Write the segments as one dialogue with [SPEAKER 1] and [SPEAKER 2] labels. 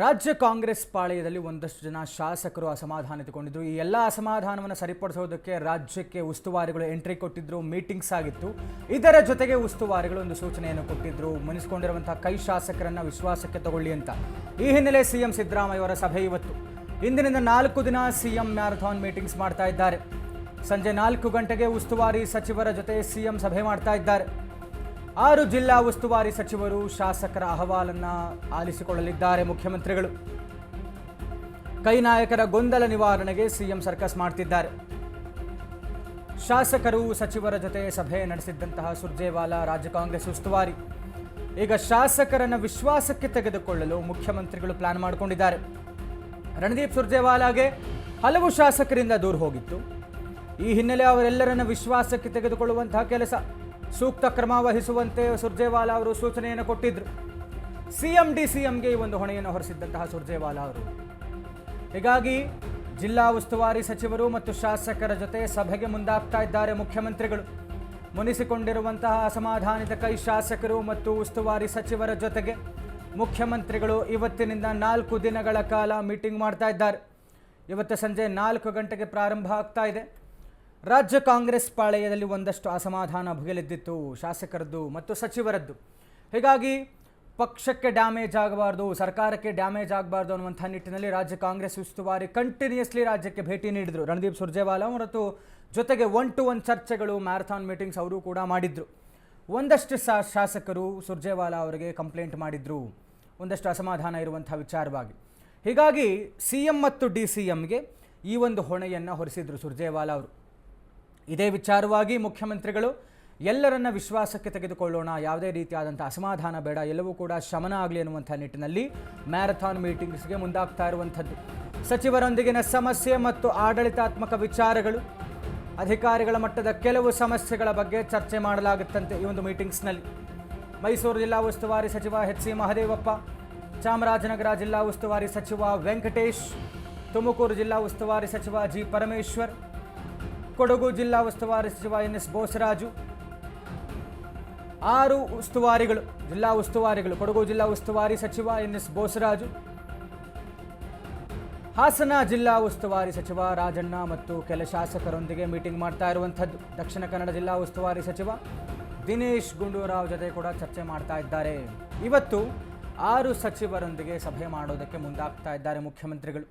[SPEAKER 1] ರಾಜ್ಯ ಕಾಂಗ್ರೆಸ್ ಪಾಳೆಯದಲ್ಲಿ ಒಂದಷ್ಟು ಜನ ಶಾಸಕರು ಅಸಮಾಧಾನಿತಗೊಂಡಿದ್ರು ಈ ಎಲ್ಲ ಅಸಮಾಧಾನವನ್ನು ಸರಿಪಡಿಸೋದಕ್ಕೆ ರಾಜ್ಯಕ್ಕೆ ಉಸ್ತುವಾರಿಗಳು ಎಂಟ್ರಿ ಕೊಟ್ಟಿದ್ರು, ಮೀಟಿಂಗ್ಸ್ ಆಗಿತ್ತು. ಇದರ ಜೊತೆಗೆ ಉಸ್ತುವಾರಿಗಳು ಒಂದು ಸೂಚನೆಯನ್ನು ಕೊಟ್ಟಿದ್ರು. ಮುನಿಸಿಕೊಂಡಿರುವಂತಹ ಕೈ ಶಾಸಕರನ್ನ ವಿಶ್ವಾಸಕ್ಕೆ ತಗೊಳ್ಳಿ ಅಂತ. ಈ ಹಿನ್ನೆಲೆ ಸಿಎಂ ಸಿದ್ದರಾಮಯ್ಯ ಅವರ ಸಭೆ ಇವತ್ತು. ಇಂದಿನಿಂದ ನಾಲ್ಕು ದಿನ ಸಿಎಂ ಮ್ಯಾರಥಾನ್ ಮೀಟಿಂಗ್ಸ್ ಮಾಡ್ತಾ ಇದ್ದಾರೆ. ಸಂಜೆ ನಾಲ್ಕು ಗಂಟೆಗೆ ಉಸ್ತುವಾರಿ ಸಚಿವರ ಜೊತೆ ಸಿಎಂ ಸಭೆ ಮಾಡ್ತಾ ಇದ್ದಾರೆ. ಆರು ಜಿಲ್ಲಾ ಉಸ್ತುವಾರಿ ಸಚಿವರು ಶಾಸಕರ ಅಹವಾಲನ್ನ ಆಲಿಸಿಕೊಳ್ಳಲಿದ್ದಾರೆ ಮುಖ್ಯಮಂತ್ರಿಗಳು. ಕೈ ನಾಯಕರ ಗೊಂದಲ ನಿವಾರಣೆಗೆ ಸಿಎಂ ಸರ್ಕಸ್ ಮಾಡ್ತಿದ್ದಾರೆ. ಶಾಸಕರು ಸಚಿವರ ಜೊತೆ ಸಭೆ ನಡೆಸಿದ್ದಂತಹ ಸುರ್ಜೇವಾಲಾ ರಾಜ್ಯ ಕಾಂಗ್ರೆಸ್ ಉಸ್ತುವಾರಿ. ಈಗ ಶಾಸಕರನ್ನು ವಿಶ್ವಾಸಕ್ಕೆ ತೆಗೆದುಕೊಳ್ಳಲು ಮುಖ್ಯಮಂತ್ರಿಗಳು ಪ್ಲಾನ್ ಮಾಡಿಕೊಂಡಿದ್ದಾರೆ. ರಣದೀಪ್ ಸುರ್ಜೇವಾಲಾಗೆ ಹಲವು ಶಾಸಕರಿಂದ ದೂರ ಹೋಗಿತ್ತು. ಈ ಹಿನ್ನೆಲೆ ಅವರೆಲ್ಲರನ್ನ ವಿಶ್ವಾಸಕ್ಕೆ ತೆಗೆದುಕೊಳ್ಳುವಂತಹ ಕೆಲಸ. ಸೂಕ್ತ ಕ್ರಮ ವಹಿಸುವಂತೆ ಸುರ್ಜೇವಾಲಾ ಅವರು ಸೂಚನೆಯನ್ನು ಕೊಟ್ಟಿದ್ರು. ಸಿಎಂ ಡಿ ಸಿಎಂಗೆ ಈ ಒಂದು ಹೊಣೆಯನ್ನು ಹೊರಿಸಿದ್ದಂತಹ ಸುರ್ಜೇವಾಲಾ ಅವರು. ಹೀಗಾಗಿ ಜಿಲ್ಲಾ ಉಸ್ತುವಾರಿ ಸಚಿವರು ಮತ್ತು ಶಾಸಕರ ಜೊತೆ ಸಭೆಗೆ ಮುಂದಾಗ್ತಾ ಇದ್ದಾರೆ ಮುಖ್ಯಮಂತ್ರಿಗಳು. ಮುನಿಸಿಕೊಂಡಿರುವಂತಹ ಅಸಮಾಧಾನಿತ ಕೈ ಶಾಸಕರು ಮತ್ತು ಉಸ್ತುವಾರಿ ಸಚಿವರ ಜೊತೆಗೆ ಮುಖ್ಯಮಂತ್ರಿಗಳು ಇವತ್ತಿನಿಂದ ನಾಲ್ಕು ದಿನಗಳ ಕಾಲ ಮೀಟಿಂಗ್ ಮಾಡ್ತಾ ಇದ್ದಾರೆ. ಇವತ್ತು ಸಂಜೆ ನಾಲ್ಕು ಗಂಟೆಗೆ ಪ್ರಾರಂಭ ಆಗ್ತಾ ಇದೆ. ರಾಜ್ಯ ಕಾಂಗ್ರೆಸ್ ಪಾಳೆಯದಲ್ಲಿ ಒಂದಷ್ಟು ಅಸಮಾಧಾನ ಭುಗಿಲೆದ್ದಿತ್ತು, ಶಾಸಕರದ್ದು ಮತ್ತು ಸಚಿವರದ್ದು. ಹೀಗಾಗಿ ಪಕ್ಷಕ್ಕೆ ಡ್ಯಾಮೇಜ್ ಆಗಬಾರ್ದು, ಸರ್ಕಾರಕ್ಕೆ ಡ್ಯಾಮೇಜ್ ಆಗಬಾರ್ದು ಅನ್ನುವಂಥ ನಿಟ್ಟಿನಲ್ಲಿ ರಾಜ್ಯ ಕಾಂಗ್ರೆಸ್ ಉಸ್ತುವಾರಿ ಕಂಟಿನ್ಯೂಸ್ಲಿ ರಾಜ್ಯಕ್ಕೆ ಭೇಟಿ ನೀಡಿದರು. ರಣದೀಪ್ ಸುರ್ಜೇವಾಲಾ ಹೊರತು ಜೊತೆಗೆ ಒನ್ ಟು ಒನ್ ಚರ್ಚೆಗಳು ಮ್ಯಾರಥಾನ್ ಮೀಟಿಂಗ್ಸ್ ಅವರು ಕೂಡ ಮಾಡಿದ್ರು. ಒಂದಷ್ಟು ಸಾ, ಶಾಸಕರು ಸುರ್ಜೇವಾಲಾ ಅವರಿಗೆ ಕಂಪ್ಲೇಂಟ್ ಮಾಡಿದ್ರು. ಒಂದಷ್ಟು ಅಸಮಾಧಾನ ಇರುವಂಥ ವಿಚಾರವಾಗಿ. ಹೀಗಾಗಿ ಸಿ ಎಂ ಮತ್ತು ಡಿ ಸಿ ಎಂಗೆ ಈ ಒಂದು ಹೊಣೆಯನ್ನು ಹೊರಿಸಿದರು ಸುರ್ಜೇವಾಲಾ ಅವರು. ಇದೇ ವಿಚಾರವಾಗಿ ಮುಖ್ಯಮಂತ್ರಿಗಳು, ಎಲ್ಲರನ್ನ ವಿಶ್ವಾಸಕ್ಕೆ ತೆಗೆದುಕೊಳ್ಳೋಣ, ಯಾವುದೇ ರೀತಿಯಾದಂಥ ಅಸಮಾಧಾನ ಬೇಡ, ಎಲ್ಲವೂ ಕೂಡ ಶಮನ ಆಗಲಿ ಅನ್ನುವಂಥ ನಿಟ್ಟಿನಲ್ಲಿ ಮ್ಯಾರಥಾನ್ ಮೀಟಿಂಗ್ಸ್ಗೆ ಮುಂದಾಗ್ತಾ ಇರುವಂಥದ್ದು. ಸಚಿವರೊಂದಿಗಿನ ಸಮಸ್ಯೆ ಮತ್ತು ಆಡಳಿತಾತ್ಮಕ ವಿಚಾರಗಳು, ಅಧಿಕಾರಿಗಳ ಮಟ್ಟದ ಕೆಲವು ಸಮಸ್ಯೆಗಳ ಬಗ್ಗೆ ಚರ್ಚೆ ಮಾಡಲಾಗುತ್ತಂತೆ ಈ ಒಂದು ಮೀಟಿಂಗ್ಸ್ನಲ್ಲಿ. ಮೈಸೂರು ಜಿಲ್ಲಾ ಉಸ್ತುವಾರಿ ಸಚಿವ ಎಚ್ ಸಿ ಮಹದೇವಪ್ಪ, ಚಾಮರಾಜನಗರ ಜಿಲ್ಲಾ ಉಸ್ತುವಾರಿ ಸಚಿವ ವೆಂಕಟೇಶ್, ತುಮಕೂರು ಜಿಲ್ಲಾ ಉಸ್ತುವಾರಿ ಸಚಿವ ಜಿ ಪರಮೇಶ್ವರ್ ಕೊಡಗು ಜಿಲ್ಲಾ ಉಸ್ತುವಾರಿ ಸಚಿವ ಎನ್ ಎಸ್ ಬೋಸರಾಜು. ಆರು ಉಸ್ತುವಾರಿಗಳು, ಜಿಲ್ಲಾ ಉಸ್ತುವಾರಿಗಳು, ಕೊಡಗು ಜಿಲ್ಲಾ ಉಸ್ತುವಾರಿ ಸಚಿವ ಎನ್ ಎಸ್ ಬೋಸರಾಜು. ಹಾಸನ ಜಿಲ್ಲಾ ಉಸ್ತುವಾರಿ ಸಚಿವ ರಾಜಣ್ಣ ಮತ್ತು ಕೆಲ ಶಾಸಕರೊಂದಿಗೆ ಮೀಟಿಂಗ್ ಮಾಡ್ತಾ ಇರುವಂಥದ್ದು. ದಕ್ಷಿಣ ಕನ್ನಡ ಜಿಲ್ಲಾ ಉಸ್ತುವಾರಿ ಸಚಿವ ದಿನೇಶ್ ಗುಂಡೂರಾವ್ ಜೊತೆ ಕೂಡ ಚರ್ಚೆ ಮಾಡ್ತಾ ಇದ್ದಾರೆ. ಇವತ್ತು ಆರು ಸಚಿವರೊಂದಿಗೆ ಸಭೆ ಮಾಡೋದಕ್ಕೆ ಮುಂದಾಗ್ತಾ ಇದ್ದಾರೆ ಮುಖ್ಯಮಂತ್ರಿಗಳು.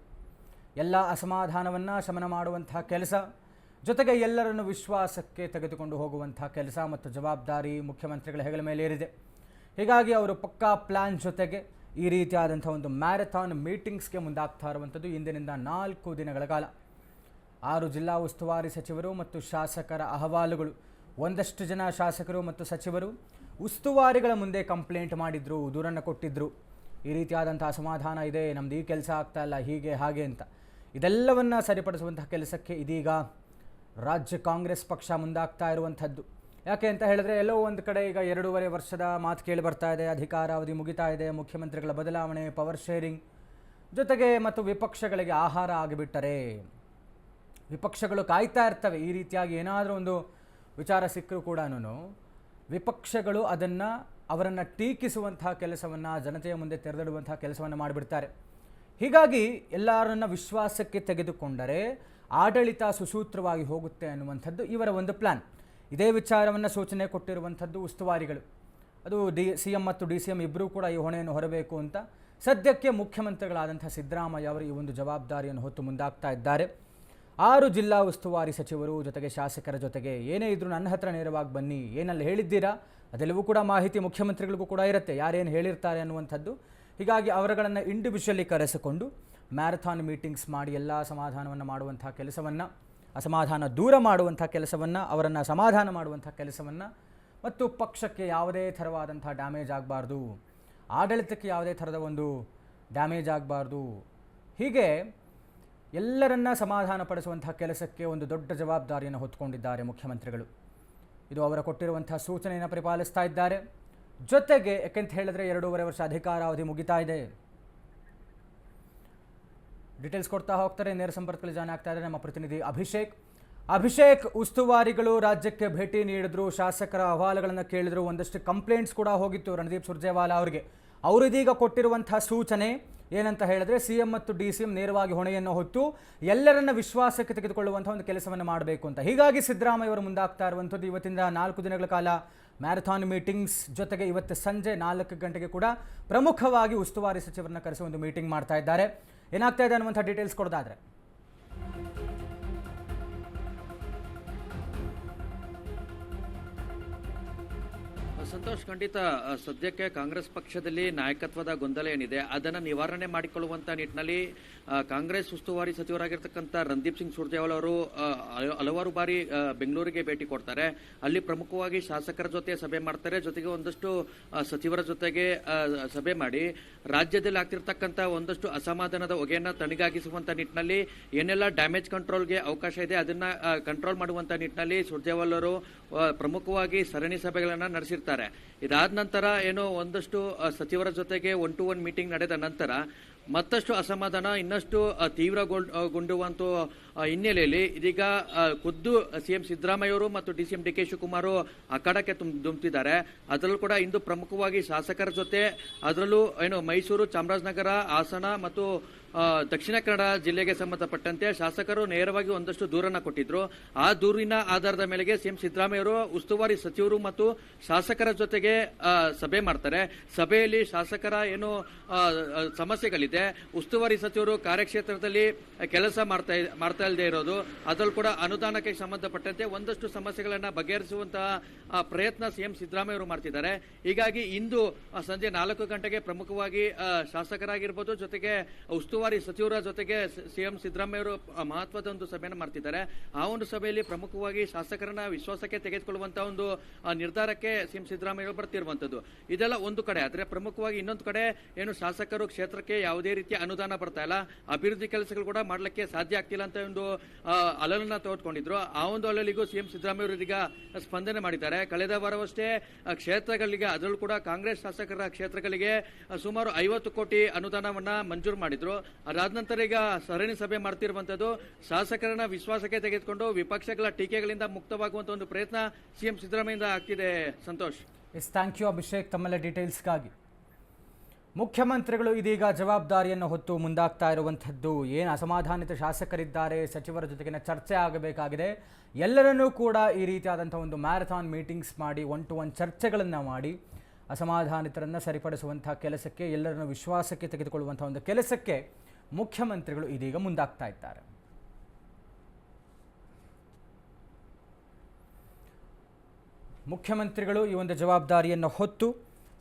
[SPEAKER 1] ಎಲ್ಲ ಅಸಮಾಧಾನವನ್ನು ಶಮನ ಮಾಡುವಂತಹ ಕೆಲಸ ಜೊತೆಗೆ ಎಲ್ಲರನ್ನು ವಿಶ್ವಾಸಕ್ಕೆ ತೆಗೆದುಕೊಂಡು ಹೋಗುವಂಥ ಕೆಲಸ ಮತ್ತು ಜವಾಬ್ದಾರಿ ಮುಖ್ಯಮಂತ್ರಿಗಳ ಹೆಗಲ ಮೇಲೆ ಏರಿದೆ. ಹೀಗಾಗಿ ಅವರು ಪಕ್ಕಾ ಪ್ಲ್ಯಾನ್ ಜೊತೆಗೆ ಈ ರೀತಿಯಾದಂಥ ಒಂದು ಮ್ಯಾರಥಾನ್ ಮೀಟಿಂಗ್ಸ್ಗೆ ಮುಂದಾಗ್ತಾ ಇರುವಂಥದ್ದು ಇಂದಿನಿಂದ ನಾಲ್ಕು ದಿನಗಳ ಕಾಲ. ಆರು ಜಿಲ್ಲಾ ಉಸ್ತುವಾರಿ ಸಚಿವರು ಮತ್ತು ಶಾಸಕರ ಅಹವಾಲುಗಳು. ಒಂದಷ್ಟು ಜನ ಶಾಸಕರು ಮತ್ತು ಸಚಿವರು ಉಸ್ತುವಾರಿಗಳ ಮುಂದೆ ಕಂಪ್ಲೇಂಟ್ ಮಾಡಿದ್ರು, ದೂರನ್ನು ಕೊಟ್ಟಿದ್ರು. ಈ ರೀತಿಯಾದಂಥ ಅಸಮಾಧಾನ ಇದೆ, ನಮ್ದು ಈ ಕೆಲಸ ಆಗ್ತಾ ಇಲ್ಲ, ಹೀಗೆ, ಹಾಗೆ ಅಂತ. ಇದೆಲ್ಲವನ್ನು ಸರಿಪಡಿಸುವಂತಹ ಕೆಲಸಕ್ಕೆ ಇದೀಗ ರಾಜ್ಯ ಕಾಂಗ್ರೆಸ್ ಪಕ್ಷ ಮುಂದಾಗ್ತಾ ಇರುವಂಥದ್ದು. ಯಾಕೆ ಅಂತ ಹೇಳಿದ್ರೆ ಎಲ್ಲೋ ಒಂದು ಕಡೆ ಈಗ ಎರಡೂವರೆ ವರ್ಷದ ಮಾತು ಕೇಳಿ ಬರ್ತಾ ಇದೆ ಅಧಿಕಾರಾವಧಿ ಮುಗಿತಾ ಇದೆ, ಮುಖ್ಯಮಂತ್ರಿಗಳ ಬದಲಾವಣೆ ಪವರ್ ಶೇರಿಂಗ್ ಜೊತೆಗೆ ಮತ್ತು ವಿಪಕ್ಷಗಳಿಗೆ ಆಹಾರ ಆಗಿಬಿಟ್ಟರೆ. ವಿಪಕ್ಷಗಳು ಕಾಯ್ತಾ ಇರ್ತವೆ, ಈ ರೀತಿಯಾಗಿ ಏನಾದರೂ ಒಂದು ವಿಚಾರ ಸಿಕ್ಕರೂ ಕೂಡ ವಿಪಕ್ಷಗಳು ಅದನ್ನು ಅವರನ್ನು ಟೀಕಿಸುವಂತಹ ಕೆಲಸವನ್ನು, ಜನತೆಯ ಮುಂದೆ ತೆರೆದಿಡುವಂತಹ ಕೆಲಸವನ್ನು ಮಾಡಿಬಿಡ್ತಾರೆ. ಹೀಗಾಗಿ ಎಲ್ಲರನ್ನ ವಿಶ್ವಾಸಕ್ಕೆ ತೆಗೆದುಕೊಂಡರೆ ಆಡಳಿತ ಸುಸೂತ್ರವಾಗಿ ಹೋಗುತ್ತೆ ಅನ್ನುವಂಥದ್ದು ಇವರ ಒಂದು ಪ್ಲ್ಯಾನ್ ಇದೇ ವಿಚಾರವನ್ನು ಸೂಚನೆ ಕೊಟ್ಟಿರುವಂಥದ್ದು ಉಸ್ತುವಾರಿಗಳು. ಅದು ಡಿ ಸಿ ಎಂ ಮತ್ತು ಡಿ ಸಿ ಎಂ ಇಬ್ಬರೂ ಕೂಡ ಈ ಹೊಣೆಯನ್ನು ಹೊರಬೇಕು ಅಂತ ಸದ್ಯಕ್ಕೆ ಮುಖ್ಯಮಂತ್ರಿಗಳಾದಂಥ ಸಿದ್ದರಾಮಯ್ಯ ಅವರು ಈ ಒಂದು ಜವಾಬ್ದಾರಿಯನ್ನು ಹೊತ್ತು ಮುಂದಾಗ್ತಾ ಇದ್ದಾರೆ. ಆರು ಜಿಲ್ಲಾ ಉಸ್ತುವಾರಿ ಸಚಿವರು ಜೊತೆಗೆ ಶಾಸಕರ ಜೊತೆಗೆ ಏನೇ ಇದ್ರೂ ನನ್ನ ಹತ್ರ ನೇರವಾಗಿ ಬನ್ನಿ, ಏನಲ್ಲಿ ಹೇಳಿದ್ದೀರಾ? ಅದೆಲ್ಲವೂ ಕೂಡ ಮಾಹಿತಿ ಮುಖ್ಯಮಂತ್ರಿಗಳಿಗೂ ಕೂಡ ಇರುತ್ತೆ. ಯಾರೇನು ಹೇಳಿರ್ತಾರೆ ಅನ್ನುವಂಥದ್ದು. ಹೀಗಾಗಿ ಅವರುಗಳನ್ನು ಇಂಡಿವಿಜುವಲಿ ಕರೆಸಿಕೊಂಡು ಮ್ಯಾರಥಾನ್ ಮೀಟಿಂಗ್ಸ್ ಮಾಡಿ ಎಲ್ಲ ಸಮಾಧಾನವನ್ನು ಮಾಡುವಂಥ ಕೆಲಸವನ್ನು, ಅಸಮಾಧಾನ ದೂರ ಮಾಡುವಂಥ ಕೆಲಸವನ್ನು, ಅವರನ್ನು ಸಮಾಧಾನ ಮಾಡುವಂಥ ಕೆಲಸವನ್ನು ಮತ್ತು ಪಕ್ಷಕ್ಕೆ ಯಾವುದೇ ಥರವಾದಂಥ ಡ್ಯಾಮೇಜ್ ಆಗಬಾರ್ದು, ಆಡಳಿತಕ್ಕೆ ಯಾವುದೇ ಥರದ ಒಂದು ಡ್ಯಾಮೇಜ್ ಆಗಬಾರ್ದು, ಹೀಗೆ ಎಲ್ಲರನ್ನ ಸಮಾಧಾನ ಪಡಿಸುವಂಥ ಕೆಲಸಕ್ಕೆ ಒಂದು ದೊಡ್ಡ ಜವಾಬ್ದಾರಿಯನ್ನು ಹೊತ್ಕೊಂಡಿದ್ದಾರೆ ಮುಖ್ಯಮಂತ್ರಿಗಳು. ಇದು ಅವರ ಕೊಟ್ಟಿರುವಂಥ ಸೂಚನೆಯನ್ನು ಪರಿಪಾಲಿಸ್ತಾ ಇದ್ದಾರೆ. ಜೊತೆಗೆ ಯಾಕೆಂತ ಹೇಳಿದ್ರೆ ಎರಡೂವರೆ ವರ್ಷ ಅಧಿಕಾರಾವಧಿ ಮುಗಿತಾ ಇದೆ. ಡೀಟೇಲ್ಸ್ ಕೊಡ್ತಾ ಹೋಗ್ತಾರೆ. ನೇರ ಸಂಪರ್ಕದಲ್ಲಿ ಜಾಯ್ನ್ ಆಗ್ತಾ ಇದ್ದಾರೆ ನಮ್ಮ ಪ್ರತಿನಿಧಿ ಅಭಿಷೇಕ್. ಅಭಿಷೇಕ್, ಉಸ್ತುವಾರಿಗಳು ರಾಜ್ಯಕ್ಕೆ ಭೇಟಿ ನೀಡಿದ್ರು. ಶಾಸಕರ ಅಹವಾಲುಗಳನ್ನು ಕೇಳಿದ್ರು. ಒಂದಷ್ಟು ಕಂಪ್ಲೇಂಟ್ಸ್ ಕೂಡ ಹೋಗಿತ್ತು ರಣದೀಪ್ ಸುರ್ಜೇವಾಲಾ ಅವರಿಗೆ. ಅವರಿದೀಗ ಕೊಟ್ಟಿರುವಂತಹ ಸೂಚನೆ ಏನಂತ ಹೇಳಿದ್ರೆ ಸಿ ಎಂ ಮತ್ತು ಡಿ ಸಿ ಎಂ ನೇರವಾಗಿ ಹೊಣೆಯನ್ನು ಹೊತ್ತು ಎಲ್ಲರನ್ನ ವಿಶ್ವಾಸಕ್ಕೆ ತೆಗೆದುಕೊಳ್ಳುವಂಥ ಒಂದು ಕೆಲಸವನ್ನು ಮಾಡಬೇಕು ಅಂತ. ಹೀಗಾಗಿ ಸಿದ್ದರಾಮಯ್ಯ ಅವರು ಮುಂದಾಗ್ತಾ ಇರುವಂಥದ್ದು ಇವತ್ತಿಂದ ನಾಲ್ಕು ದಿನಗಳ ಕಾಲ ಮ್ಯಾರಥಾನ್ ಮೀಟಿಂಗ್ಸ್ ಜೊತೆಗೆ ಇವತ್ತು ಸಂಜೆ ನಾಲ್ಕು ಗಂಟೆಗೆ ಕೂಡ ಪ್ರಮುಖವಾಗಿ ಉಸ್ತುವಾರಿ ಸಚಿವರನ್ನ ಕರೆಸಿ ಒಂದು ಮೀಟಿಂಗ್ ಮಾಡ್ತಾ ಇದ್ದಾರೆ. ಏನಾಗ್ತಾ ಇದೆ ಅನ್ನುವಂಥ ಡೀಟೇಲ್ಸ್ ಕೊಡೋದಾದ್ರೆ.
[SPEAKER 2] ಸಂತೋಷ್, ಖಂಡಿತ ಸದ್ಯಕ್ಕೆ ಕಾಂಗ್ರೆಸ್ ಪಕ್ಷದಲ್ಲಿ ನಾಯಕತ್ವದ ಗೊಂದಲ ಏನಿದೆ, ಅದನ್ನು ನಿವಾರಣೆ ಮಾಡಿಕೊಳ್ಳುವಂಥ ನಿಟ್ಟಿನಲ್ಲಿ ಕಾಂಗ್ರೆಸ್ ಉಸ್ತುವಾರಿ ಸಚಿವರಾಗಿರ್ತಕ್ಕಂಥ ರಣದೀಪ್ ಸಿಂಗ್ ಸುರ್ಜೇವಾಲ್ ಅವರು ಹಲವಾರು ಬಾರಿ ಬೆಂಗಳೂರಿಗೆ ಭೇಟಿ ಕೊಡ್ತಾರೆ. ಅಲ್ಲಿ ಪ್ರಮುಖವಾಗಿ ಶಾಸಕರ ಜೊತೆ ಸಭೆ ಮಾಡ್ತಾರೆ. ಜೊತೆಗೆ ಒಂದಷ್ಟು ಸಚಿವರ ಜೊತೆಗೆ ಸಭೆ ಮಾಡಿ, ರಾಜ್ಯದಲ್ಲಿ ಆಗ್ತಿರ್ತಕ್ಕಂಥ ಒಂದಷ್ಟು ಅಸಮಾಧಾನದ ಹೊಗೆಯನ್ನು ತಣಿಗಾಗಿಸುವಂಥ ನಿಟ್ಟಿನಲ್ಲಿ, ಏನೆಲ್ಲ ಡ್ಯಾಮೇಜ್ ಕಂಟ್ರೋಲ್ಗೆ ಅವಕಾಶ ಇದೆ, ಅದನ್ನ ಕಂಟ್ರೋಲ್ ಮಾಡುವಂಥ ನಿಟ್ಟಿನಲ್ಲಿ ಸುರ್ಜೇವಾಲ್ ಅವರು ಪ್ರಮುಖವಾಗಿ ಸರಣಿ ಸಭೆಗಳನ್ನು ನಡೆಸಿರ್ತಾರೆ. ಇದಾದ ನಂತರ ಏನು ಒಂದಷ್ಟು ಸಚಿವರ ಜೊತೆಗೆ ಒನ್ ಟು ಒನ್ ಮೀಟಿಂಗ್ ನಡೆದ ನಂತರ ಮತ್ತಷ್ಟು ಅಸಮಾಧಾನ ಇನ್ನಷ್ಟು ಆ, ಹಿನ್ನೆಲೆಯಲ್ಲಿ ಇದೀಗ ಖುದ್ದು ಸಿಎಂ ಸಿದ್ದರಾಮಯ್ಯ ಅವರು ಮತ್ತು D C M D K Shivakumar ಅಖಾಡಕ್ಕೆ ತುಂಬ ಧುಮುತ್ತಿದ್ದಾರೆ ಅದರಲ್ಲೂ ಕೂಡ ಇಂದು ಪ್ರಮುಖವಾಗಿ ಶಾಸಕರ ಜೊತೆ, ಅದರಲ್ಲೂ ಏನು ಮೈಸೂರು, ಚಾಮರಾಜನಗರ, ಹಾಸನ ಮತ್ತು ದಕ್ಷಿಣ ಕನ್ನಡ ಜಿಲ್ಲೆಗೆ ಸಂಬಂಧಪಟ್ಟಂತೆ ಶಾಸಕರು ನೇರವಾಗಿ ಒಂದಷ್ಟು ದೂರನ್ನು ಕೊಟ್ಟಿದ್ರು. ಆ ದೂರಿನ ಆಧಾರದ ಮೇಲೆಗೆ ಸಿಎಂ ಸಿದ್ದರಾಮಯ್ಯರು ಉಸ್ತುವಾರಿ ಸಚಿವರು ಮತ್ತು ಶಾಸಕರ ಜೊತೆಗೆ ಸಭೆ ಮಾಡ್ತಾರೆ. ಸಭೆಯಲ್ಲಿ ಶಾಸಕರ ಏನು ಸಮಸ್ಯೆಗಳಿದೆ. ಉಸ್ತುವಾರಿ ಸಚಿವರು ಕಾರ್ಯಕ್ಷೇತ್ರದಲ್ಲಿ ಕೆಲಸ ಮಾಡ್ತಾ ಇ- ಮಾಡ್ತಾ ಇಲ್ಲದೆ ಇರೋದು, ಅದರಲ್ಲೂ ಕೂಡ ಅನುದಾನಕ್ಕೆ ಸಂಬಂಧಪಟ್ಟಂತೆ ಒಂದಷ್ಟು ಸಮಸ್ಯೆಗಳನ್ನ ಬಗೆಹರಿಸುವಂತಹ ಪ್ರಯತ್ನ ಸಿಎಂ ಸಿದ್ದರಾಮಯ್ಯ ಅವರು ಮಾಡ್ತಿದ್ದಾರೆ. ಹೀಗಾಗಿ ಇಂದು ಸಂಜೆ ನಾಲ್ಕು ಗಂಟೆಗೆ ಪ್ರಮುಖವಾಗಿ ಶಾಸಕರಾಗಿರ್ಬೋದು, ಜೊತೆಗೆ ಉಸ್ತುವಾರಿ ಸಚಿವರ ಜೊತೆಗೆ ಸಿಎಂ ಸಿದ್ದರಾಮಯ್ಯ ಅವರು ಮಹತ್ವದ ಒಂದು ಸಭೆಯನ್ನು ಮಾಡ್ತಿದ್ದಾರೆ. ಆ ಒಂದು ಸಭೆಯಲ್ಲಿ ಪ್ರಮುಖವಾಗಿ ಶಾಸಕರನ್ನ ವಿಶ್ವಾಸಕ್ಕೆ ತೆಗೆದುಕೊಳ್ಳುವಂತಹ ಒಂದು ನಿರ್ಧಾರಕ್ಕೆ ಸಿಎಂ ಸಿದ್ದರಾಮಯ್ಯ ಅವರು ಬರ್ತಿರುವಂತದ್ದು ಇದೆಲ್ಲ ಒಂದು ಕಡೆ, ಆದ್ರೆ ಪ್ರಮುಖವಾಗಿ ಇನ್ನೊಂದು ಕಡೆ ಏನು ಶಾಸಕರು ಕ್ಷೇತ್ರಕ್ಕೆ ಯಾವುದೇ ರೀತಿಯ ಅನುದಾನ ಬರ್ತಾ ಇಲ್ಲ. ಅಭಿವೃದ್ಧಿ ಕೆಲಸಗಳು ಕೂಡ ಮಾಡಲಿಕ್ಕೆ ಸಾಧ್ಯ ಆಗ್ತಿಲ್ಲ ಅಂತ ಒಂದು ಅಲಲನ್ನ ತೆಗೆದುಕೊಂಡಿದ್ರು ಆ ಒಂದು ಅಲಲಿಗೂ ಸಿಎಂ ಸಿದ್ದರಾಮಯ್ಯ ಅವರು ಸ್ಪಂದನೆ ಮಾಡಿದ್ದಾರೆ. ಕಳೆದ ವಾರವಷ್ಟೇ ಕ್ಷೇತ್ರಗಳಿಗೆ, ಅದರಲ್ಲೂ ಕೂಡ ಕಾಂಗ್ರೆಸ್ ಶಾಸಕರ ಕ್ಷೇತ್ರಗಳಿಗೆ ಸುಮಾರು ಐವತ್ತು ಕೋಟಿ ಅನುದಾನವನ್ನ ಮಂಜೂರು ಮಾಡಿದ್ರು. ಅದಾದ ನಂತರ ಈಗ ಸರಣಿ ಸಭೆ ಮಾಡ್ತಿರುವಂತದ್ದು, ಶಾಸಕರನ್ನ ವಿಶ್ವಾಸಕ್ಕೆ ತೆಗೆದುಕೊಂಡು ವಿಪಕ್ಷಗಳ ಟೀಕೆಗಳಿಂದ ಮುಕ್ತವಾಗುವಂತ ಒಂದು ಪ್ರಯತ್ನ ಸಿಎಂ ಸಿದ್ದರಾಮಯ್ಯ ಆಗ್ತಿದೆ. Santosh.
[SPEAKER 1] Yes thank you Abhishek ತಮ್ಮೆಲ್ಲ ಡೀಟೇಲ್ಸ್ಗಾಗಿ ಮುಖ್ಯಮಂತ್ರಿಗಳು ಇದೀಗ ಜವಾಬ್ದಾರಿಯನ್ನು ಹೊತ್ತು ಮುಂದಾಗ್ತಾ ಇರುವಂಥದ್ದು. ಏನು ಅಸಮಾಧಾನಿತ ಶಾಸಕರಿದ್ದಾರೆ, ಸಚಿವರ ಜೊತೆಗಿನ ಚರ್ಚೆ ಆಗಬೇಕಾಗಿದೆ. ಎಲ್ಲರನ್ನೂ ಕೂಡ ಈ ರೀತಿಯಾದಂಥ ಒಂದು ಮ್ಯಾರಥಾನ್ ಮೀಟಿಂಗ್ಸ್ ಮಾಡಿ ಒನ್ ಟು ಒನ್ ಚರ್ಚೆಗಳನ್ನು ಮಾಡಿ, ಅಸಮಾಧಾನಿತರನ್ನು ಸರಿಪಡಿಸುವಂಥ ಕೆಲಸಕ್ಕೆ, ಎಲ್ಲರನ್ನು ವಿಶ್ವಾಸಕ್ಕೆ ತೆಗೆದುಕೊಳ್ಳುವಂಥ ಒಂದು ಕೆಲಸಕ್ಕೆ ಮುಖ್ಯಮಂತ್ರಿಗಳು ಇದೀಗ ಮುಂದಾಗ್ತಾ ಇದ್ದಾರೆ. ಮುಖ್ಯಮಂತ್ರಿಗಳು ಈ ಒಂದು ಜವಾಬ್ದಾರಿಯನ್ನು ಹೊತ್ತು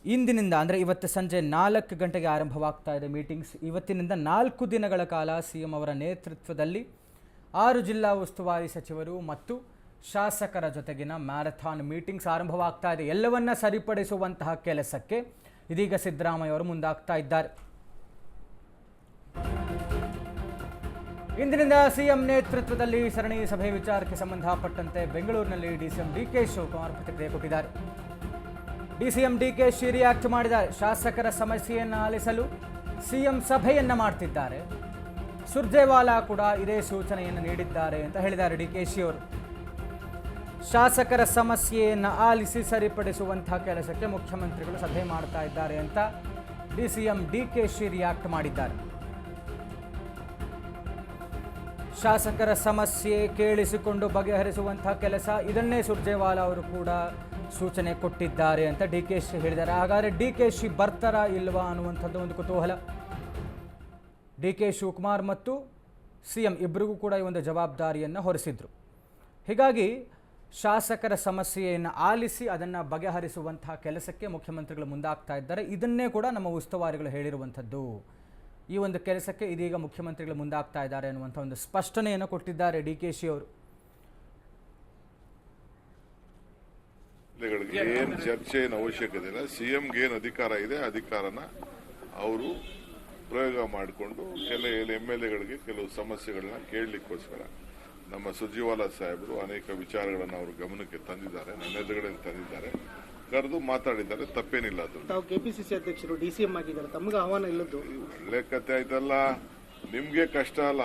[SPEAKER 1] ಇಂದಿನಿಂದ, ಅಂದರೆ ಇವತ್ತು ಸಂಜೆ ನಾಲ್ಕು ಗಂಟೆಗೆ ಆರಂಭವಾಗ್ತಾ ಇದೆ ಮೀಟಿಂಗ್ಸ್. ಇವತ್ತಿನಿಂದ ನಾಲ್ಕು ದಿನಗಳ ಕಾಲ ಸಿ ಎಂ ಅವರ ನೇತೃತ್ವದಲ್ಲಿ ಆರು ಜಿಲ್ಲಾ ಉಸ್ತುವಾರಿ ಸಚಿವರು ಮತ್ತು ಶಾಸಕರ ಜೊತೆಗಿನ ಮ್ಯಾರಥಾನ್ ಮೀಟಿಂಗ್ಸ್ ಆರಂಭವಾಗ್ತಾ ಇದೆ. ಎಲ್ಲವನ್ನ ಸರಿಪಡಿಸುವಂತಹ ಕೆಲಸಕ್ಕೆ ಇದೀಗ ಸಿದ್ದರಾಮಯ್ಯ ಅವರು ಮುಂದಾಗ್ತಾ ಇದ್ದಾರೆ. ಇಂದಿನಿಂದ ಸಿಎಂ ನೇತೃತ್ವದಲ್ಲಿ ಸರಣಿ ಸಭೆ ವಿಚಾರಕ್ಕೆ ಸಂಬಂಧಪಟ್ಟಂತೆ ಬೆಂಗಳೂರಿನಲ್ಲಿ ಡಿಸಿಎಂ ಡಿ ಕೆ ಶಿವಕುಮಾರ್ ಪ್ರತಿಕ್ರಿಯೆ ಕೊಟ್ಟಿದ್ದಾರೆ. ಡಿಸಿಎಂ ಡಿಕೆ ಶಿ ರಿಯಾಕ್ಟ್ ಮಾಡಿದ್ದಾರೆ ಶಾಸಕರ ಸಮಸ್ಯೆಯನ್ನು ಆಲಿಸಲು ಸಿಎಂ ಸಭೆಯನ್ನ ಮಾಡ್ತಿದ್ದಾರೆ. ಸುರ್ಜೇವಾಲಾ ಕೂಡ ಇದೇ ಸೂಚನೆಯನ್ನು ನೀಡಿದ್ದಾರೆ ಅಂತ ಹೇಳಿದ್ದಾರೆ ಡಿ ಕೆ ಶಿ ಅವರು ಶಾಸಕರ ಸಮಸ್ಯೆಯನ್ನು ಆಲಿಸಿ ಸರಿಪಡಿಸುವಂತಹ ಕೆಲಸಕ್ಕೆ ಮುಖ್ಯಮಂತ್ರಿಗಳು ಸಭೆ ಮಾಡ್ತಾ ಇದ್ದಾರೆ ಅಂತ ಡಿ ಕೆ ಶಿ ರಿಯಾಕ್ಟ್ ಮಾಡಿದ್ದಾರೆ. ಶಾಸಕರ ಸಮಸ್ಯೆ ಕೇಳಿಸಿಕೊಂಡು ಬಗೆಹರಿಸುವಂತಹ ಕೆಲಸ ಇದನ್ನೇ ಸುರ್ಜೇವಾಲಾ ಅವರು ಕೂಡ ಸೂಚನೆ ಕೊಟ್ಟಿದ್ದಾರೆ ಅಂತ ಡಿ ಕೆ ಶಿ ಹೇಳಿದ್ದಾರೆ. ಹಾಗಾದರೆ ಡಿ ಕೆ ಶಿ ಬರ್ತಾರಾ ಇಲ್ವಾ ಅನ್ನುವಂಥದ್ದು ಒಂದು ಕುತೂಹಲ. ಡಿ ಕೆ ಶಿವಕುಮಾರ್ ಮತ್ತು ಸಿ ಎಂ ಇಬ್ಬರಿಗೂ ಕೂಡ ಈ ಒಂದು ಜವಾಬ್ದಾರಿಯನ್ನು ಹೊರಿಸಿದ್ರು. ಹೀಗಾಗಿ ಶಾಸಕರ ಸಮಸ್ಯೆಯನ್ನು ಆಲಿಸಿ ಅದನ್ನು ಬಗೆಹರಿಸುವಂತಹ ಕೆಲಸಕ್ಕೆ ಮುಖ್ಯಮಂತ್ರಿಗಳು ಮುಂದಾಗ್ತಾ ಇದ್ದಾರೆ. ಇದನ್ನೇ ಕೂಡ ನಮ್ಮ ಉಸ್ತುವಾರಿಗಳು ಹೇಳಿರುವಂಥದ್ದು. ಈ ಒಂದು ಕೆಲಸಕ್ಕೆ ಇದೀಗ ಮುಖ್ಯಮಂತ್ರಿಗಳು ಮುಂದಾಗ್ತಾ ಇದ್ದಾರೆ ಅನ್ನುವಂಥ ಒಂದು ಸ್ಪಷ್ಟನೆಯನ್ನು ಕೊಟ್ಟಿದ್ದಾರೆ ಡಿ ಕೆ ಶಿ ಅವರು.
[SPEAKER 3] ಗಳಿಗೆ ಏನ್ ಚರ್ಚೆ ಏನು ಅವಶ್ಯಕತೆ ಇಲ್ಲ. ಸಿಎಂಗೆ ಏನು ಅಧಿಕಾರ ಇದೆ ಅಧಿಕಾರನ ಅವರು ಪ್ರಯೋಗ ಮಾಡಿಕೊಂಡು ಕೆಲ ಎಂ ಎಲ್ ಎಗಳಿಗೆ ಕೆಲವು ಸಮಸ್ಯೆಗಳನ್ನ ಕೇಳಲಿಕ್ಕೋಸ್ಕರ ನಮ್ಮ ಸುರ್ಜಿವಾಲಾ ಸಾಹೇಬರು ಅನೇಕ ವಿಚಾರಗಳನ್ನು ಅವರು ಗಮನಕ್ಕೆ ತಂದಿದ್ದಾರೆ ನನ್ನ ಎದುರುಗಡೆ ತಂದಿದ್ದಾರೆ. ಕರೆದು ಮಾತಾಡಿದ್ದಾರೆ ತಪ್ಪೇನಿಲ್ಲ ಅದು
[SPEAKER 4] ತಾವು ಕೆಪಿಸಿಸಿ ಅಧ್ಯಕ್ಷರು ಡಿಸಿಎಂ ಆಗಿದ್ದಾರೆ ತಮಗೆ ಆಹ್ವಾನ ಇಲ್ಲದ್ದು?
[SPEAKER 3] ಲೆಕ್ಕತೆ ಕತೆ ಆಯ್ತಲ್ಲ. ನಿಮ್ಗೆ ಕಷ್ಟ ಅಲ್ಲ.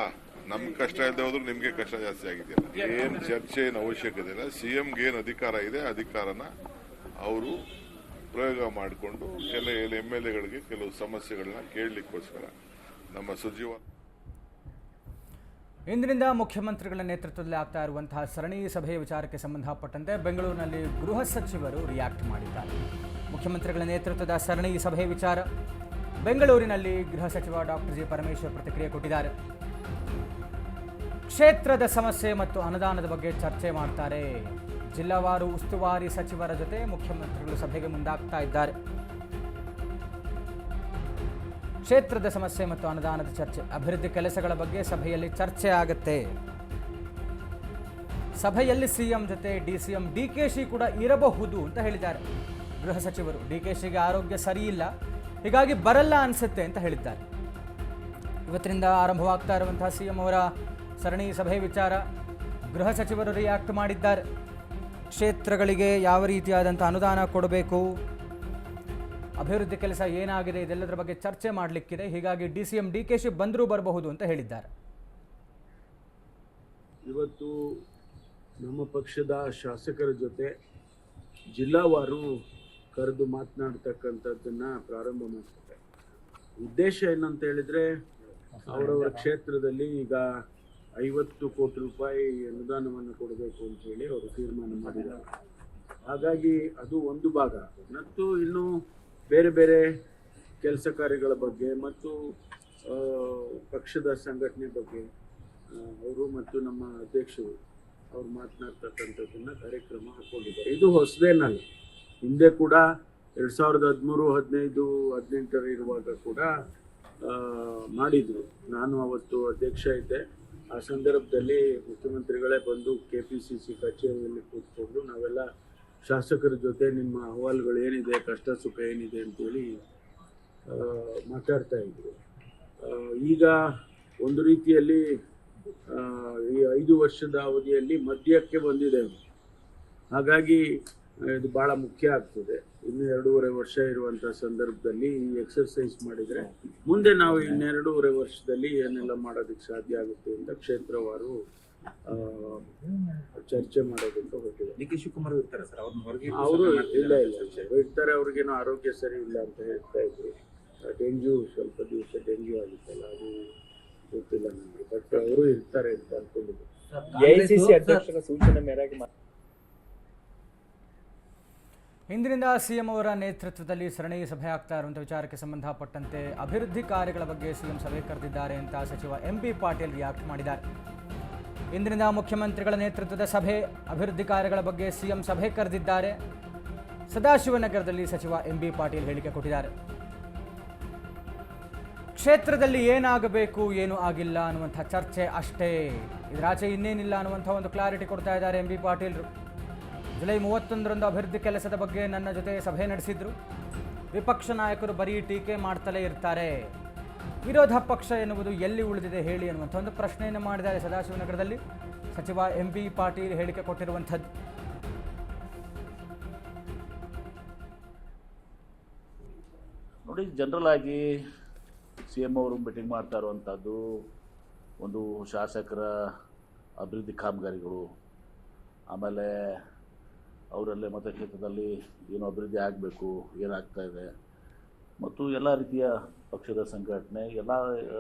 [SPEAKER 3] ನಮ್ಗೆ ಕಷ್ಟ ಇಲ್ಲದೆ ಹೋದ್ರು ನಿಮ್ಗೆ ಕಷ್ಟ ಜಾಸ್ತಿ ಆಗಿದೆಯಲ್ಲ. ಏನ್ ಚರ್ಚೆ, ಏನು ಅವಶ್ಯಕತೆ ಇಲ್ಲ. ಸಿಎಂಗೆ ಏನ್ ಅಧಿಕಾರ ಇದೆ, ಅಧಿಕಾರನ ಅವರು ಪ್ರಯೋಗ ಮಾಡಿಕೊಂಡು ಕೆಲ ಎಂ ಎಲ್ ಎಗಳಿಗೆ ಕೆಲವು ಸಮಸ್ಯೆಗಳನ್ನ ಕೇಳಲಿಕ್ಕೋಸ್ಕರ ನಮ್ಮ ಸಚಿವ
[SPEAKER 1] ಇಂದಿನಿಂದ ಮುಖ್ಯಮಂತ್ರಿಗಳ ನೇತೃತ್ವದಲ್ಲಿ ಆಗ್ತಾ ಇರುವಂತಹ ಸರಣಿ ಸಭೆಯ ವಿಚಾರಕ್ಕೆ ಸಂಬಂಧಪಟ್ಟಂತೆ ಬೆಂಗಳೂರಿನಲ್ಲಿ ಗೃಹ ಸಚಿವರು ರಿಯಾಕ್ಟ್ ಮಾಡಿದ್ದಾರೆ. ಮುಖ್ಯಮಂತ್ರಿಗಳ ನೇತೃತ್ವದ ಸರಣಿ ಸಭೆ ವಿಚಾರ ಬೆಂಗಳೂರಿನಲ್ಲಿ ಗೃಹ ಸಚಿವ ಡಾಕ್ಟರ್ ಜಿ ಪರಮೇಶ್ವರ್ ಪ್ರತಿಕ್ರಿಯೆ ಕೊಟ್ಟಿದ್ದಾರೆ. ಕ್ಷೇತ್ರದ ಸಮಸ್ಯೆ ಮತ್ತು ಅನುದಾನದ ಬಗ್ಗೆ ಚರ್ಚೆ ಮಾಡ್ತಾರೆ. ಜಿಲ್ಲಾವಾರು ಉಸ್ತುವಾರಿ ಸಚಿವರ ಜೊತೆ ಮುಖ್ಯಮಂತ್ರಿಗಳು ಸಭೆಗೆ ಮುಂದಾಗ್ತಾ ಇದ್ದಾರೆ. ಕ್ಷೇತ್ರದ ಸಮಸ್ಯೆ ಮತ್ತು ಅನುದಾನದ ಚರ್ಚೆ, ಅಭಿವೃದ್ಧಿ ಕೆಲಸಗಳ ಬಗ್ಗೆ ಸಭೆಯಲ್ಲಿ ಚರ್ಚೆ ಆಗುತ್ತೆ. ಸಭೆಯಲ್ಲಿ ಸಿಎಂ ಜೊತೆ ಡಿಸಿಎಂ ಡಿಕೆಶಿ ಕೂಡ ಇರಬಹುದು ಅಂತ ಹೇಳಿದ್ದಾರೆ. ಗೃಹ ಸಚಿವರು, ಡಿಕೆಶಿಗೆ ಆರೋಗ್ಯ ಸರಿಯಿಲ್ಲ ಹೀಗಾಗಿ ಬರಲ್ಲ ಅನಿಸುತ್ತೆ ಅಂತ ಹೇಳಿದ್ದಾರೆ. ಇವತ್ತಿನಿಂದ ಆರಂಭವಾಗ್ತಾ ಇರುವಂತಹ ಸಿಎಂ ಅವರ ಸರಣಿ ಸಭೆ ವಿಚಾರ ಗೃಹ ಸಚಿವರು ರಿಯಾಕ್ಟ್ ಮಾಡಿದ್ದಾರೆ. ಕ್ಷೇತ್ರಗಳಿಗೆ ಯಾವ ರೀತಿಯಾದಂಥ ಅನುದಾನ ಕೊಡಬೇಕು? ಅಭಿವೃದ್ಧಿ ಕೆಲಸ ಏನಾಗಿದೆ? ಇದೆಲ್ಲದರ ಬಗ್ಗೆ ಚರ್ಚೆ ಮಾಡಲಿಕ್ಕಿದೆ. ಹೀಗಾಗಿ D C M D K she ಬಂದರೂ ಬರಬಹುದು ಅಂತ ಹೇಳಿದ್ದಾರೆ.
[SPEAKER 5] ಇವತ್ತು ನಮ್ಮ ಪಕ್ಷದ ಶಾಸಕರ ಜೊತೆ ಜಿಲ್ಲಾವಾರು ಕರೆದು ಮಾತನಾಡ್ತಕ್ಕಂಥದ್ದನ್ನ ಪ್ರಾರಂಭ ಮಾಡ್ತಾರೆ ಉದ್ದೇಶ ಏನಂತ ಹೇಳಿದ್ರೆ, ಅವರವರ ಕ್ಷೇತ್ರದಲ್ಲಿ ಈಗ ಐವತ್ತು ಕೋಟಿ ರೂಪಾಯಿ ಅನುದಾನವನ್ನು ಕೊಡಬೇಕು ಅಂತ ಹೇಳಿ ಅವರು ತೀರ್ಮಾನ ಮಾಡಿದ್ದಾರೆ. ಹಾಗಾಗಿ ಅದು ಒಂದು ಭಾಗ. ಮತ್ತು ಇನ್ನು ಬೇರೆ ಬೇರೆ ಕೆಲಸ ಕಾರ್ಯಗಳ ಬಗ್ಗೆ ಮತ್ತು ಪಕ್ಷದ ಸಂಘಟನೆ ಬಗ್ಗೆ ಅವರು ಮತ್ತು ನಮ್ಮ ಅಧ್ಯಕ್ಷರು ಅವ್ರು ಮಾತನಾಡ್ತಕ್ಕಂಥದ್ದನ್ನು ಕಾರ್ಯಕ್ರಮ ಹಾಕೊಂಡಿದ್ದಾರೆ. ಇದು ಹೊಸದೇನಲ್ಲ ಹಿಂದೆ ಕೂಡ ಎರಡು ಸಾವಿರದ ಹದಿಮೂರು, ಹದಿನೈದು, ಹದಿನೆಂಟರ ಇರುವಾಗ ಕೂಡ ಮಾಡಿದರು. ನಾನು ಅವತ್ತು ಅಧ್ಯಕ್ಷ ಇದ್ದೆ. ಆ ಸಂದರ್ಭದಲ್ಲಿ ಮುಖ್ಯಮಂತ್ರಿಗಳೇ ಬಂದು ಕೆ ಪಿ ಸಿ ಸಿ ಕಚೇರಿಯಲ್ಲಿ ಕೂತ್ಕೊಂಡು ನಾವೆಲ್ಲ ಶಾಸಕರ ಜೊತೆ ನಿಮ್ಮ ಅಹವಾಲುಗಳು ಏನಿದೆ, ಕಷ್ಟ ಸುಖ ಏನಿದೆ ಅಂತೇಳಿ ಮಾತಾಡ್ತಾ ಇದ್ರು ಈಗ ಒಂದು ರೀತಿಯಲ್ಲಿ ಈ ಐದು ವರ್ಷದ ಅವಧಿಯಲ್ಲಿ ಮಧ್ಯಕ್ಕೆ ಬಂದಿದೆ. ಹಾಗಾಗಿ ಇದು ಭಾಳ ಮುಖ್ಯ ಆಗ್ತದೆ. ಇನ್ನು ಎರಡೂವರೆ ವರ್ಷ ಇರುವಂಥ ಸಂದರ್ಭದಲ್ಲಿ ಈ ಎಕ್ಸರ್ಸೈಸ್ ಮಾಡಿದ್ರೆ ಮುಂದೆ ನಾವು ಇನ್ನೆರಡೂವರೆ ವರ್ಷದಲ್ಲಿ ಏನೆಲ್ಲ ಮಾಡೋದಕ್ಕೆ ಸಾಧ್ಯ ಆಗುತ್ತೆ ಅಂತ ಕ್ಷೇತ್ರವಾರು ಚರ್ಚೆ ಮಾಡೋದಕ್ಕೆ ಹೋಗಿದೆ
[SPEAKER 6] ಡಿ ಕೆ ಶಿವಕುಮಾರ್ ಇರ್ತಾರೆ ಸರ್ ಅವ್ರನ್ನ ಹೊರಗೆ
[SPEAKER 5] ಅವರು ಇಲ್ಲ ಇಲ್ಲ. ಇರ್ತಾರೆ ಅವ್ರಿಗೇನು ಆರೋಗ್ಯ ಸರಿ ಇಲ್ಲ ಅಂತ ಹೇಳ್ತಾ ಇದ್ರು. ಡೆಂಗ್ಯೂ ಸ್ವಲ್ಪ ದಿವಸ ಡೆಂಗ್ಯೂ ಆಗಿತ್ತಲ್ಲ ಅದು ಗೊತ್ತಿಲ್ಲ ನನಗೆ ಬಟ್ ಅವರು ಇರ್ತಾರೆ ಅಂತ ಅನ್ಕೊಂಡಿದ್ದೆ.
[SPEAKER 6] ಎಐಸಿಸಿ ಅಧ್ಯಕ್ಷರ ಸೂಚನೆ ಮೇರೆಗೆ
[SPEAKER 1] ಇಂದಿನಿಂದ ಸಿಎಂ ಅವರ ನೇತೃತ್ವದಲ್ಲಿ ಸರಣಿ ಸಭೆ ಆಗ್ತಾ ಇರುವಂಥ ವಿಚಾರಕ್ಕೆ ಸಂಬಂಧಪಟ್ಟಂತೆ ಅಭಿವೃದ್ಧಿ ಕಾರ್ಯಗಳ ಬಗ್ಗೆ ಸಿಎಂ ಸಭೆ ಕರೆದಿದ್ದಾರೆ ಅಂತ ಸಚಿವ ಎಂ ಬಿ ಪಾಟೀಲ್ ರಿಯಾಕ್ಟ್ ಮಾಡಿದ್ದಾರೆ. ಇಂದಿನಿಂದ ಮುಖ್ಯಮಂತ್ರಿಗಳ ನೇತೃತ್ವದ ಸಭೆ, ಅಭಿವೃದ್ಧಿ ಕಾರ್ಯಗಳ ಬಗ್ಗೆ ಸಿಎಂ ಸಭೆ ಕರೆದಿದ್ದಾರೆ. ಸದಾಶಿವನಗರದಲ್ಲಿ ಸಚಿವ ಎಂ ಬಿ ಪಾಟೀಲ್ ಹೇಳಿಕೆ ಕೊಟ್ಟಿದ್ದಾರೆ. ಕ್ಷೇತ್ರದಲ್ಲಿ ಏನಾಗಬೇಕು, ಏನು ಆಗಿಲ್ಲ ಅನ್ನುವಂಥ ಚರ್ಚೆ ಅಷ್ಟೇ. ಇದರಾಚೆ ಇನ್ನೇನಿಲ್ಲ ಅನ್ನುವಂಥ ಒಂದು ಕ್ಲಾರಿಟಿ ಕೊಡ್ತಾ ಇದ್ದಾರೆ ಎಂ ಬಿ ಪಾಟೀಲ್ರು. ಜುಲೈ ಮೂವತ್ತೊಂದರಂದು ಅಭಿವೃದ್ಧಿ ಕೆಲಸದ ಬಗ್ಗೆ ನನ್ನ ಜೊತೆ ಸಭೆ ನಡೆಸಿದ್ರು. ವಿಪಕ್ಷ ನಾಯಕರು ಬರೀ ಟೀಕೆ ಮಾಡ್ತಲೇ ಇರ್ತಾರೆ. ವಿರೋಧ ಪಕ್ಷ ಎನ್ನುವುದು ಎಲ್ಲಿ ಉಳಿದಿದೆ ಹೇಳಿ ಅನ್ನುವಂಥ ಒಂದು ಪ್ರಶ್ನೆಯನ್ನು ಮಾಡಿದ್ದಾರೆ ಸದಾಶಿವನಗರದಲ್ಲಿ. ಸಚಿವ ಎಂ ಬಿ ಪಾಟೀಲ್ ಹೇಳಿಕೆ ಕೊಟ್ಟಿರುವಂಥದ್ದು.
[SPEAKER 7] ನೋಡಿ, ಜನರಲ್ ಆಗಿ ಸಿ ಎಂ ಅವರು ಮೀಟಿಂಗ್ ಮಾಡ್ತಾ ಇರುವಂಥದ್ದು ಒಂದು ಶಾಸಕರ ಅಭಿವೃದ್ಧಿ ಕಾಮಗಾರಿಗಳು. ಆಮೇಲೆ ಅವರಲ್ಲೇ ಮತಕ್ಷೇತ್ರದಲ್ಲಿ ಏನು ಅಭಿವೃದ್ಧಿ ಆಗಬೇಕು, ಏನಾಗ್ತಾ ಇದೆ. ಮತ್ತು ಎಲ್ಲ ರೀತಿಯ ಪಕ್ಷದ ಸಂಘಟನೆ, ಎಲ್ಲ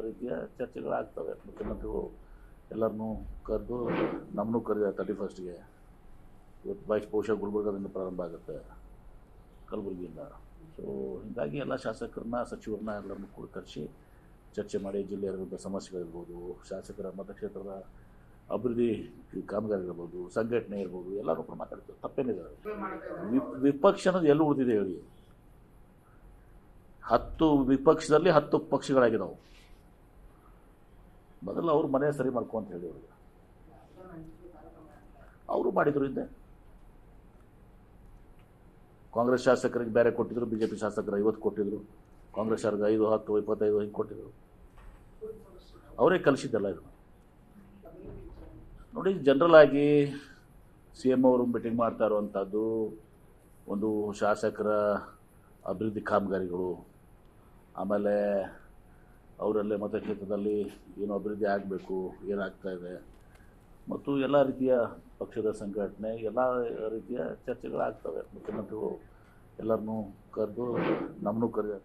[SPEAKER 7] ರೀತಿಯ ಚರ್ಚೆಗಳಾಗ್ತವೆ. ಮುಖ್ಯಮಂತ್ರಿಗಳು ಎಲ್ಲರನ್ನೂ ಕರೆದು ನಮ್ಮನ್ನು ಕರೆದ ತರ್ಟಿ ಫಸ್ಟ್ಗೆ ಇವತ್ತು ಬಾಯ್ಸ್ ಬಹುಶಃ ಗುಲ್ಬರ್ಗದಿಂದ ಪ್ರಾರಂಭ ಆಗುತ್ತೆ, ಕಲಬುರಗಿಯಿಂದ. ಸೊ ಹೀಗಾಗಿ ಎಲ್ಲ ಶಾಸಕರನ್ನ, ಸಚಿವರನ್ನ ಎಲ್ಲರನ್ನೂ ಕೂಡ ಕರೆಸಿ ಚರ್ಚೆ ಮಾಡಿ, ಜಿಲ್ಲೆಯ ಸಮಸ್ಯೆಗಳಿರ್ಬೋದು, ಶಾಸಕರ ಮತಕ್ಷೇತ್ರದ ಅಭಿವೃದ್ಧಿ ಕಾಮಗಾರಿಗಳಿರ್ಬೋದು ಸಂಘಟನೆ ಇರ್ಬೋದು ಎಲ್ಲರೂ ಕೂಡ ಮಾತಾಡ್ತಾರೆ ತಪ್ಪೇನಿದೆ ವಿಪ್ ವಿಪಕ್ಷ ಅನ್ನೋದು ಎಲ್ಲಿ ಉಳಿದಿದೆ ಹೇಳಿ. ಹತ್ತು ವಿಪಕ್ಷದಲ್ಲಿ ಹತ್ತು ಪಕ್ಷಗಳಾಗಿದ್ದಾವೆ ಮೊದಲು ಅವರು ಮನೆ ಸರಿ ಮಾಡ್ಕೊ ಅಂತ ಹೇಳಿ ಅವ್ರಿಗೆ. ಅವರು ಮಾಡಿದ್ರು ಹಿಂದೆ. ಕಾಂಗ್ರೆಸ್ ಶಾಸಕರಿಗೆ ಬೇರೆ ಕೊಟ್ಟಿದ್ರು ಬಿ ಜೆ ಪಿ ಶಾಸಕರು ಐವತ್ತು ಕೊಟ್ಟಿದ್ರು ಕಾಂಗ್ರೆಸ್ ಅವ್ರಿಗೆ ಐದು ಹತ್ತು ಇಪ್ಪತ್ತೈದು ಹಿಂಗೆ ಕೊಟ್ಟಿದ್ರು. ಅವರೇ ಕಲಿಸಿದ್ದಲ್ಲ ಇದು. ನೋಡಿ ಜನರಲ್ ಆಗಿ ಸಿ ಎಂ ಅವರು ಮೀಟಿಂಗ್ ಮಾಡ್ತಾ ಇರುವಂಥದ್ದು ಒಂದು ಶಾಸಕರ ಅಭಿವೃದ್ಧಿ ಕಾಮಗಾರಿಗಳು. ಆಮೇಲೆ ಅವರಲ್ಲೇ ಮತಕ್ಷೇತ್ರದಲ್ಲಿ ಏನು ಅಭಿವೃದ್ಧಿ ಆಗಬೇಕು, ಏನಾಗ್ತಾ ಇದೆ. ಮತ್ತು ಎಲ್ಲ ರೀತಿಯ ಪಕ್ಷದ ಸಂಘಟನೆ, ಎಲ್ಲ ರೀತಿಯ ಚರ್ಚೆಗಳಾಗ್ತವೆ. ಮುಖ್ಯಮಂತ್ರಿಗಳು ಎಲ್ಲರನ್ನೂ ಕರೆದು ನಮ್ಮನ್ನು ಕರೆದ